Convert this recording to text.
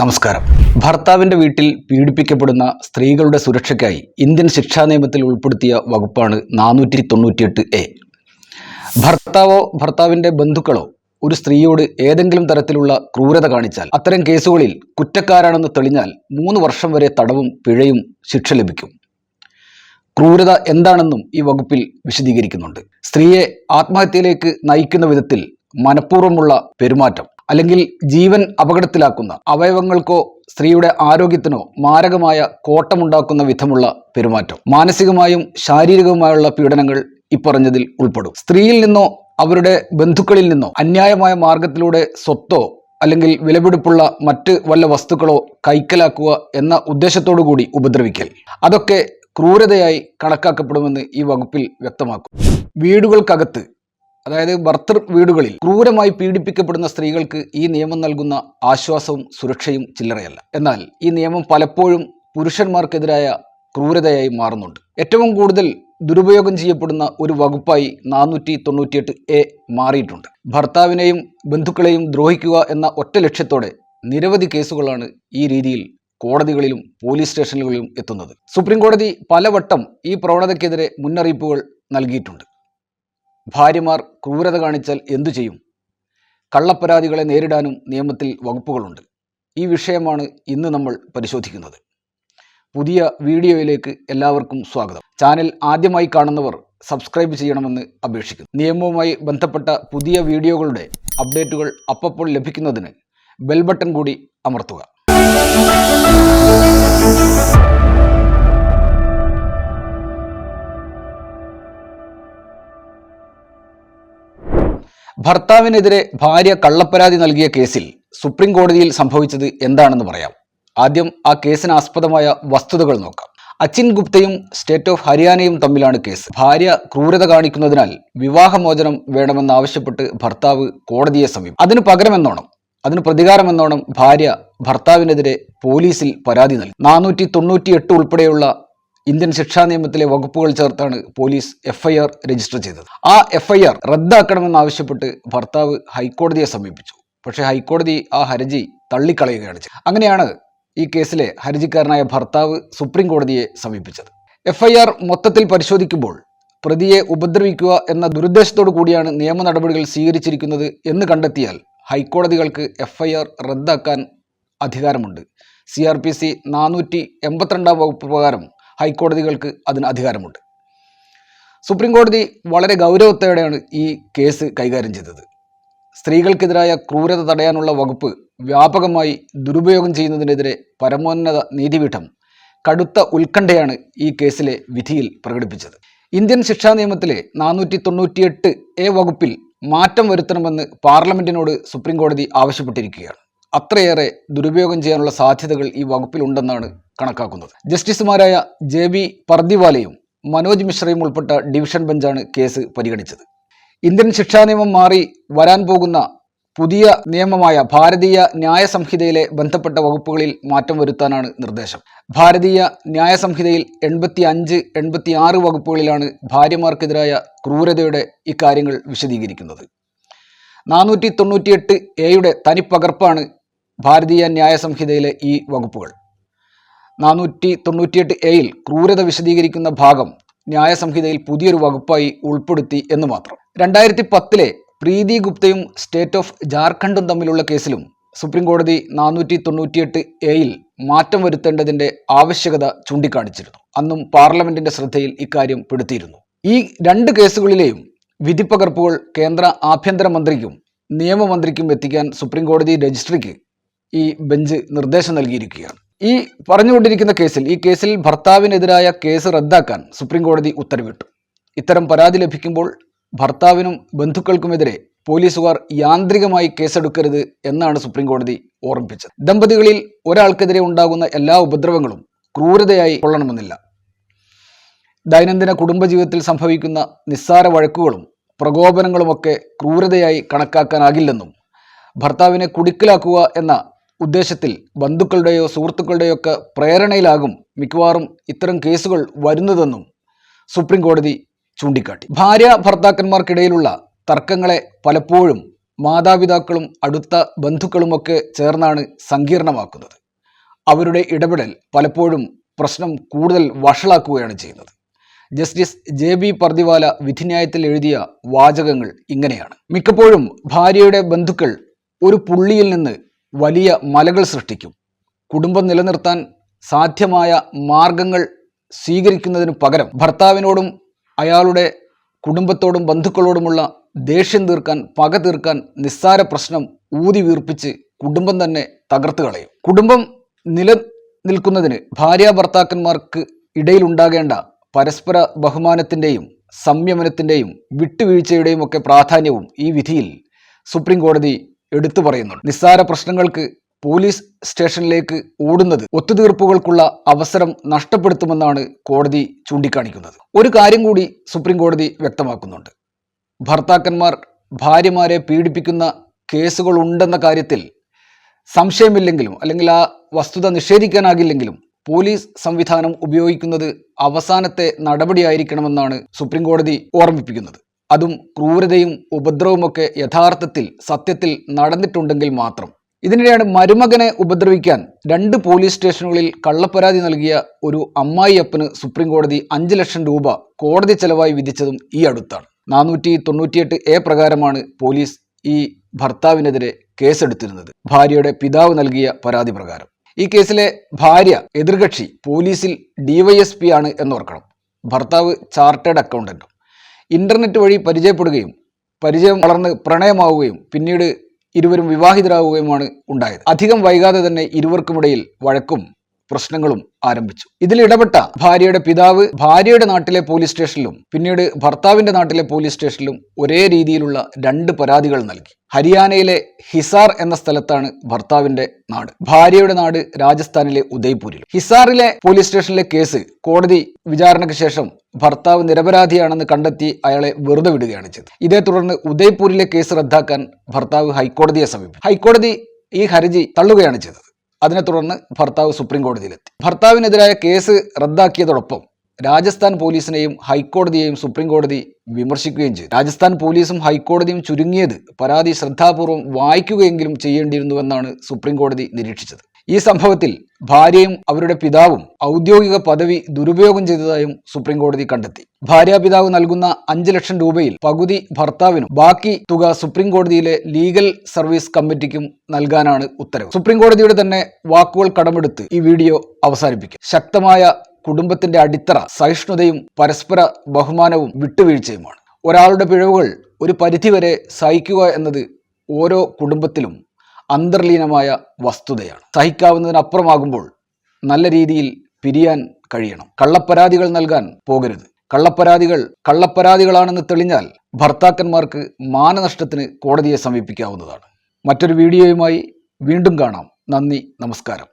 നമസ്കാരം. ഭർത്താവിന്റെ വീട്ടിൽ പീഡിപ്പിക്കപ്പെടുന്ന സ്ത്രീകളുടെ സുരക്ഷയ്ക്കായി ഇന്ത്യൻ ശിക്ഷാ നിയമത്തിൽ ഉൾപ്പെടുത്തിയ വകുപ്പാണ് നാനൂറ്റി തൊണ്ണൂറ്റിയെട്ട് എ. ഭർത്താവോ ഭർത്താവിന്റെ ബന്ധുക്കളോ ഒരു സ്ത്രീയോട് ഏതെങ്കിലും തരത്തിലുള്ള ക്രൂരത കാണിച്ചാൽ അത്തരം കേസുകളിൽ കുറ്റക്കാരാണെന്ന് തെളിഞ്ഞാൽ മൂന്ന് വർഷം വരെ തടവും പിഴയും ശിക്ഷ ലഭിക്കും. ക്രൂരത എന്താണെന്നും ഈ വകുപ്പിൽ വിശദീകരിക്കുന്നുണ്ട്. സ്ത്രീയെ ആത്മഹത്യയിലേക്ക് നയിക്കുന്ന വിധത്തിൽ മനഃപൂർവമുള്ള പെരുമാറ്റം അല്ലെങ്കിൽ ജീവൻ അപകടത്തിലാക്കുന്ന അവയവങ്ങൾക്കോ സ്ത്രീയുടെ ആരോഗ്യത്തിനോ മാരകമായ കോട്ടമുണ്ടാക്കുന്ന വിധമുള്ള പെരുമാറ്റം. മാനസികമായും ശാരീരികവുമായുള്ള പീഡനങ്ങൾ ഇപ്പറഞ്ഞതിൽ ഉൾപ്പെടും. സ്ത്രീയിൽ നിന്നോ അവരുടെ ബന്ധുക്കളിൽ നിന്നോ അന്യായമായ മാർഗത്തിലൂടെ സ്വത്തോ അല്ലെങ്കിൽ വിലപിടിപ്പുള്ള മറ്റ് വല്ല വസ്തുക്കളോ കൈക്കലാക്കുക എന്ന ഉദ്ദേശത്തോടു കൂടി ഉപദ്രവിക്കൽ. അതൊക്കെ ക്രൂരതയായി കണക്കാക്കപ്പെടുമെന്ന് ഈ വകുപ്പിൽ വ്യക്തമാക്കും. വീടുകൾക്കകത്ത് അതായത് ഭർത്തൃ വീടുകളിൽ ക്രൂരമായി പീഡിപ്പിക്കപ്പെടുന്ന സ്ത്രീകൾക്ക് ഈ നിയമം നൽകുന്ന ആശ്വാസവും സുരക്ഷയും ചില്ലറയല്ല. എന്നാൽ ഈ നിയമം പലപ്പോഴും പുരുഷന്മാർക്കെതിരായ ക്രൂരതയായി മാറുന്നുണ്ട്. ഏറ്റവും കൂടുതൽ ദുരുപയോഗം ചെയ്യപ്പെടുന്ന ഒരു വകുപ്പായി നാനൂറ്റി തൊണ്ണൂറ്റിയെട്ട് എ മാറിയിട്ടുണ്ട്. ഭർത്താവിനെയും ബന്ധുക്കളെയും ദ്രോഹിക്കുക എന്ന ഒറ്റ ലക്ഷ്യത്തോടെ നിരവധി കേസുകളാണ് ഈ രീതിയിൽ കോടതികളിലും പോലീസ് സ്റ്റേഷനുകളിലും എത്തുന്നത്. സുപ്രീം കോടതി പലവട്ടം ഈ പ്രവണതയ്ക്കെതിരെ മുന്നറിയിപ്പുകൾ നൽകിയിട്ടുണ്ട്. ഭാര്യമാർ ക്രൂരത കാണിച്ചാൽ എന്തു ചെയ്യും? കള്ളപ്പരാതികളെ നേരിടാനും നിയമത്തിൽ വകുപ്പുകളുണ്ട്. ഈ വിഷയമാണ് ഇന്ന് നമ്മൾ പരിശോധിക്കുന്നത്. പുതിയ വീഡിയോയിലേക്ക് എല്ലാവർക്കും സ്വാഗതം. ചാനൽ ആദ്യമായി കാണുന്നവർ സബ്സ്ക്രൈബ് ചെയ്യണമെന്ന് അപേക്ഷിക്കുന്നു. നിയമവുമായി ബന്ധപ്പെട്ട പുതിയ വീഡിയോകളുടെ അപ്ഡേറ്റുകൾ അപ്പപ്പോൾ ലഭിക്കുന്നതിന് ബെൽ ബട്ടൺ കൂടി അമർത്തുക. ഭർത്താവിനെതിരെ ഭാര്യ കള്ളപ്പരാതി നൽകിയ കേസിൽ സുപ്രീം കോടതിയിൽ സംഭവിച്ചത് എന്താണെന്ന് പറയാം. ആദ്യം ആ കേസിന് ആസ്പദമായ വസ്തുതകൾ നോക്കാം. അച്ചിൻ ഗുപ്തയും സ്റ്റേറ്റ് ഓഫ് ഹരിയാനയും തമ്മിലാണ് കേസ്. ഭാര്യ ക്രൂരത കാണിക്കുന്നതിനാൽ വിവാഹമോചനം വേണമെന്നാവശ്യപ്പെട്ട് ഭർത്താവ് കോടതിയെ സമീപം അതിന് പകരമെന്നോണം അതിന് പ്രതികാരമെന്നോണം ഭാര്യ ഭർത്താവിനെതിരെ പോലീസിൽ പരാതി നൽകി. നാനൂറ്റി തൊണ്ണൂറ്റി എട്ട് ഉൾപ്പെടെയുള്ള ഇന്ത്യൻ ശിക്ഷാ നിയമത്തിലെ വകുപ്പുകൾ ചേർത്താണ് പോലീസ് എഫ്ഐആർ രജിസ്റ്റർ ചെയ്തത്. ആ എഫ്ഐആർ റദ്ദാക്കണമെന്നാവശ്യപ്പെട്ട് ഭർത്താവ് ഹൈക്കോടതിയെ സമീപിച്ചു. പക്ഷേ ഹൈക്കോടതി ആ ഹർജി തള്ളിക്കളയുകയാണ് അങ്ങനെയാണ് ഈ കേസിലെ ഹർജിക്കാരനായ ഭർത്താവ് സുപ്രീം കോടതിയെ സമീപിച്ചത്. എഫ്ഐആർ മൊത്തത്തിൽ പരിശോധിക്കുമ്പോൾ പ്രതിയെ ഉപദ്രവിക്കുക എന്ന ദുരുദ്ദേശത്തോടു കൂടിയാണ് നിയമ നടപടികൾ സ്വീകരിച്ചിരിക്കുന്നത് എന്ന് കണ്ടെത്തിയാൽ ഹൈക്കോടതികൾക്ക് എഫ്ഐആർ റദ്ദാക്കാൻ അധികാരമുണ്ട്. സി ആർ പി സി നാനൂറ്റി എൺപത്തിരണ്ടാം വകുപ്പ് പ്രകാരം ഹൈക്കോടതികൾക്ക് അതിന് അധികാരമുണ്ട്. സുപ്രീം കോടതി വളരെ ഗൗരവത്തോടെയാണ് ഈ കേസ് കൈകാര്യം ചെയ്തത്. സ്ത്രീകൾക്കെതിരായ ക്രൂരത തടയാനുള്ള വകുപ്പ് വ്യാപകമായി ദുരുപയോഗം ചെയ്യുന്നതിനെതിരെ പരമോന്നത നീതിപീഠം കടുത്ത ഉത്കണ്ഠയാണ് ഈ കേസിലെ വിധിയിൽ പ്രകടിപ്പിച്ചത്. ഇന്ത്യൻ ശിക്ഷാ നിയമത്തിലെ നാനൂറ്റി തൊണ്ണൂറ്റിയെട്ട് എ വകുപ്പിൽ മാറ്റം വരുത്തണമെന്ന് പാർലമെന്റിനോട് സുപ്രീം കോടതി ആവശ്യപ്പെട്ടിരിക്കുകയാണ്. അത്രയേറെ ദുരുപയോഗം ചെയ്യാനുള്ള സാധ്യതകൾ ഈ വകുപ്പിലുണ്ടെന്നാണ് കണക്കാക്കുന്നത്. ജസ്റ്റിസുമാരായ ജെ ബി പർദിവാലയും മനോജ് മിശ്രയും ഉൾപ്പെട്ട ഡിവിഷൻ ബെഞ്ചാണ് കേസ് പരിഗണിച്ചത്. ഇന്ത്യൻ ശിക്ഷാ നിയമം മാറി വരാൻ പോകുന്ന പുതിയ നിയമമായ ഭാരതീയ ന്യായ സംഹിതയിലെ ബന്ധപ്പെട്ട വകുപ്പുകളിൽ മാറ്റം വരുത്താനാണ് നിർദ്ദേശം. ഭാരതീയ ന്യായ സംഹിതയിൽ എൺപത്തി അഞ്ച് എൺപത്തി ആറ് വകുപ്പുകളിലാണ് ഭാര്യമാർക്കെതിരായ ക്രൂരതയുടെ ഇക്കാര്യങ്ങൾ വിശദീകരിക്കുന്നത്. നാനൂറ്റി തൊണ്ണൂറ്റിയെട്ട് എയുടെ തനിപ്പകർപ്പാണ് ഭാരതീയ ന്യായ സംഹിതയിലെ ഈ വകുപ്പുകൾ. നാനൂറ്റി തൊണ്ണൂറ്റിയെട്ട് എയിൽ ക്രൂരത വിശദീകരിക്കുന്ന ഭാഗം ന്യായ സംഹിതയിൽ പുതിയൊരു വകുപ്പായി ഉൾപ്പെടുത്തി എന്ന് മാത്രം. രണ്ടായിരത്തി പത്തിലെ പ്രീതി ഗുപ്തയും സ്റ്റേറ്റ് ഓഫ് ജാർഖണ്ഡും തമ്മിലുള്ള കേസിലും സുപ്രീം കോടതി നാനൂറ്റി തൊണ്ണൂറ്റിയെട്ട് എയിൽ മാറ്റം വരുത്തേണ്ടതിന്റെ ആവശ്യകത ചൂണ്ടിക്കാണിച്ചിരുന്നു. അന്നും പാർലമെന്റിന്റെ ശ്രദ്ധയിൽ ഇക്കാര്യം പെടുത്തിയിരുന്നു. ഈ രണ്ട് കേസുകളിലെയും വിധിപ്പകർപ്പുകൾ കേന്ദ്ര ആഭ്യന്തരമന്ത്രിക്കും നിയമമന്ത്രിക്കും എത്തിക്കാൻ സുപ്രീം കോടതി രജിസ്ട്രിക്ക് ഈ ബെഞ്ച് നിർദ്ദേശം നൽകിയിരിക്കുകയാണ്. ഈ പറഞ്ഞുകൊണ്ടിരിക്കുന്ന കേസിൽ ഈ കേസിൽ ഭർത്താവിനെതിരായ കേസ് റദ്ദാക്കാൻ സുപ്രീം കോടതി ഉത്തരവിട്ടു. ഇത്തരം പരാതി ലഭിക്കുമ്പോൾ ഭർത്താവിനും ബന്ധുക്കൾക്കുമെതിരെ പോലീസുകാർ യാന്ത്രികമായി കേസെടുക്കരുത് എന്നാണ് സുപ്രീം കോടതി ഓർമ്മിപ്പിച്ചത്. ദമ്പതികളിൽ ഒരാൾക്കെതിരെ ഉണ്ടാകുന്ന എല്ലാ ഉപദ്രവങ്ങളും ക്രൂരതയായി കൊള്ളണമെന്നില്ല. ദൈനംദിന കുടുംബജീവിതത്തിൽ സംഭവിക്കുന്ന നിസ്സാര വഴക്കുകളും പ്രകോപനങ്ങളുമൊക്കെ ക്രൂരതയായി കണക്കാക്കാനാകില്ലെന്നും ഭർത്താവിനെ കുടുക്കിലാക്കുക എന്ന ഉദ്ദേശത്തിൽ ബന്ധുക്കളുടെയോ സുഹൃത്തുക്കളുടെയോ ഒക്കെ പ്രേരണയിലാകും മിക്കവാറും ഇത്തരം കേസുകൾ വരുന്നതെന്നും സുപ്രീം കോടതി ചൂണ്ടിക്കാട്ടി. ഭാര്യ ഭർത്താക്കന്മാർക്കിടയിലുള്ള തർക്കങ്ങളെ പലപ്പോഴും മാതാപിതാക്കളും അടുത്ത ബന്ധുക്കളുമൊക്കെ ചേർന്നാണ് സങ്കീർണമാക്കുന്നത്. അവരുടെ ഇടപെടൽ പലപ്പോഴും പ്രശ്നം കൂടുതൽ വഷളാക്കുകയാണ് ചെയ്യുന്നത്. ജസ്റ്റിസ് ജെ ബി പർദിവാല വിധിന്യായത്തിൽ എഴുതിയ വാചകങ്ങൾ ഇങ്ങനെയാണ്. മിക്കപ്പോഴും ഭാര്യയുടെ ബന്ധുക്കൾ ഒരു പുള്ളിയിൽ നിന്ന് വലിയ മലകൾ സൃഷ്ടിക്കും. കുടുംബം നിലനിർത്താൻ സാധ്യമായ മാർഗങ്ങൾ സ്വീകരിക്കുന്നതിനു പകരം ഭർത്താവിനോടും അയാളുടെ കുടുംബത്തോടും ബന്ധുക്കളോടുമുള്ള ദേഷ്യം തീർക്കാൻ പക തീർക്കാൻ നിസ്സാര പ്രശ്നം ഊതി വീർപ്പിച്ച് കുടുംബം തന്നെ തകർത്ത് കളയും. കുടുംബം നിലനിൽക്കുന്നതിന് ഭാര്യ ഭർത്താക്കന്മാർക്ക് ഇടയിലുണ്ടാകേണ്ട പരസ്പര ബഹുമാനത്തിന്റെയും സംയമനത്തിന്റെയും വിട്ടുവീഴ്ചയുടെയും ഒക്കെ പ്രാധാന്യവും ഈ വിധിയിൽ സുപ്രീം കോടതി എടുത്തു പറയുന്നുണ്ട്. നിസ്സാര പ്രശ്നങ്ങൾക്ക് പോലീസ് സ്റ്റേഷനിലേക്ക് ഓടുന്നത് ഒത്തുതീർപ്പുകൾക്കുള്ള അവസരം നഷ്ടപ്പെടുത്തുമെന്നാണ് കോടതി ചൂണ്ടിക്കാണിക്കുന്നത്. ഒരു കാര്യം കൂടി സുപ്രീം കോടതി വ്യക്തമാക്കുന്നുണ്ട്. ഭർത്താക്കന്മാർ ഭാര്യമാരെ പീഡിപ്പിക്കുന്ന കേസുകൾ ഉണ്ടെന്ന കാര്യത്തിൽ സംശയമില്ലെങ്കിലും അല്ലെങ്കിൽ ആ വസ്തുത നിഷേധിക്കാനാകില്ലെങ്കിലും പോലീസ് സംവിധാനം ഉപയോഗിക്കുന്നത് അവസാനത്തെ നടപടിയായിരിക്കണമെന്നാണ് സുപ്രീം കോടതി ഓർമ്മിപ്പിക്കുന്നത്. അതും ക്രൂരതയും ഉപദ്രവമൊക്കെ യഥാർത്ഥത്തിൽ സത്യത്തിൽ നടന്നിട്ടുണ്ടെങ്കിൽ മാത്രം. ഇതിനിടെയാണ് മരുമകനെ ഉപദ്രവിക്കാൻ രണ്ട് പോലീസ് സ്റ്റേഷനുകളിൽ കള്ളപ്പരാതി നൽകിയ ഒരു അമ്മായിയപ്പന് സുപ്രീം കോടതി അഞ്ച് ലക്ഷം രൂപ കോടതി ചെലവായി വിധിച്ചതും ഈ അടുത്താണ്. നാനൂറ്റി തൊണ്ണൂറ്റിയെട്ട് എ പ്രകാരമാണ് പോലീസ് ഈ ഭർത്താവിനെതിരെ കേസെടുത്തിരുന്നത്. ഭാര്യയുടെ പിതാവ് നൽകിയ പരാതി പ്രകാരം. ഈ കേസിലെ ഭാര്യ എതിർകക്ഷി പോലീസിൽ ഡിവൈഎസ്പി ആണ് എന്നോർക്കണം. ഭർത്താവ് ചാർട്ടേഡ് അക്കൗണ്ടന്റും. ഇന്റർനെറ്റ് വഴി പരിചയപ്പെടുകയും പരിചയം വളർന്ന് പ്രണയമാവുകയും പിന്നീട് ഇരുവരും വിവാഹിതരാകുകയുമാണ് ഉണ്ടായത്. അധികം വൈകാതെ തന്നെ ഇരുവർക്കുമിടയിൽ വഴക്കും പ്രശ്നങ്ങളും ആരംഭിച്ചു. ഇതിൽ ഇടപെട്ട ഭാര്യയുടെ പിതാവ് ഭാര്യയുടെ നാട്ടിലെ പോലീസ് സ്റ്റേഷനിലും പിന്നീട് ഭർത്താവിന്റെ നാട്ടിലെ പോലീസ് സ്റ്റേഷനിലും ഒരേ രീതിയിലുള്ള രണ്ട് പരാതികൾ നൽകി. ഹരിയാനയിലെ ഹിസാർ എന്ന സ്ഥലത്താണ് ഭർത്താവിന്റെ നാട്. ഭാര്യയുടെ നാട് രാജസ്ഥാനിലെ ഉദയ്പൂരിൽ ഹിസാറിലെ പോലീസ് സ്റ്റേഷനിലെ കേസ് കോടതി വിചാരണയ്ക്ക് ശേഷം ഭർത്താവ് നിരപരാധിയാണെന്ന് കണ്ടെത്തി അയാളെ വെറുതെ വിടുകയാണ് ചെയ്തത്. ഇതേ തുടർന്ന് ഉദയ്പൂരിലെ കേസ് റദ്ദാക്കാൻ ഭർത്താവ് ഹൈക്കോടതിയെ സമീപിച്ചു. ഹൈക്കോടതി ഈ ഹർജി തള്ളുകയാണ് ചെയ്തത്. അതിനെ തുടർന്ന് ഭർത്താവ് സുപ്രീം കോടതിയിലെത്തി. ഭർത്താവിനെതിരായ കേസ് റദ്ദാക്കിയതോടൊപ്പം രാജസ്ഥാൻ പോലീസിനെയും ഹൈക്കോടതിയെയും സുപ്രീം കോടതി വിമർശിക്കുകയും ചെയ്തു. രാജസ്ഥാൻ പോലീസും ഹൈക്കോടതിയും ചുരുങ്ങിയത് പരാതി ശ്രദ്ധാപൂർവം വായിക്കുകയെങ്കിലും ചെയ്യേണ്ടിയിരുന്നുവെന്നാണ് സുപ്രീം കോടതി നിരീക്ഷിച്ചത്. ഈ സംഭവത്തിൽ ഭാര്യയും അവരുടെ പിതാവും ഔദ്യോഗിക പദവി ദുരുപയോഗം ചെയ്തതായും സുപ്രീം കോടതി കണ്ടെത്തി ഭാര്യാപിതാവ് നൽകുന്ന അഞ്ച് ലക്ഷം രൂപയിൽ പകുതി ഭർത്താവിനും ബാക്കി തുക സുപ്രീം കോടതിയിലെ ലീഗൽ സർവീസ് കമ്മിറ്റിക്കും നൽകാനാണ് ഉത്തരവ്. സുപ്രീം കോടതിയുടെ തന്നെ വാക്കുകൾ കടമെടുത്ത് ഈ വീഡിയോ അവസാനിപ്പിക്കും. ശക്തമായ കുടുംബത്തിന്റെ അടിത്തറ സഹിഷ്ണുതയും പരസ്പര ബഹുമാനവും വിട്ടുവീഴ്ചയുമാണ്. ഒരാളുടെ പിഴവുകൾ ഒരു പരിധിവരെ സഹിക്കുക എന്നത് ഓരോ കുടുംബത്തിലും അന്തർലീനമായ വസ്തുതയാണ്. സഹിക്കാവുന്നതിനപ്പുറമാകുമ്പോൾ നല്ല രീതിയിൽ പിരിയാൻ കഴിയണം. കള്ളപ്പരാതികൾ നൽകാൻ പോകരുത്. കള്ളപ്പരാതികൾ കള്ളപ്പരാതികളാണെന്ന് തെളിഞ്ഞാൽ ഭർത്താക്കന്മാർക്ക് മാനനഷ്ടത്തിന് കോടതിയെ സമീപിക്കാവുന്നതാണ്. മറ്റൊരു വീഡിയോയുമായി വീണ്ടും കാണാം. നന്ദി നമസ്കാരം.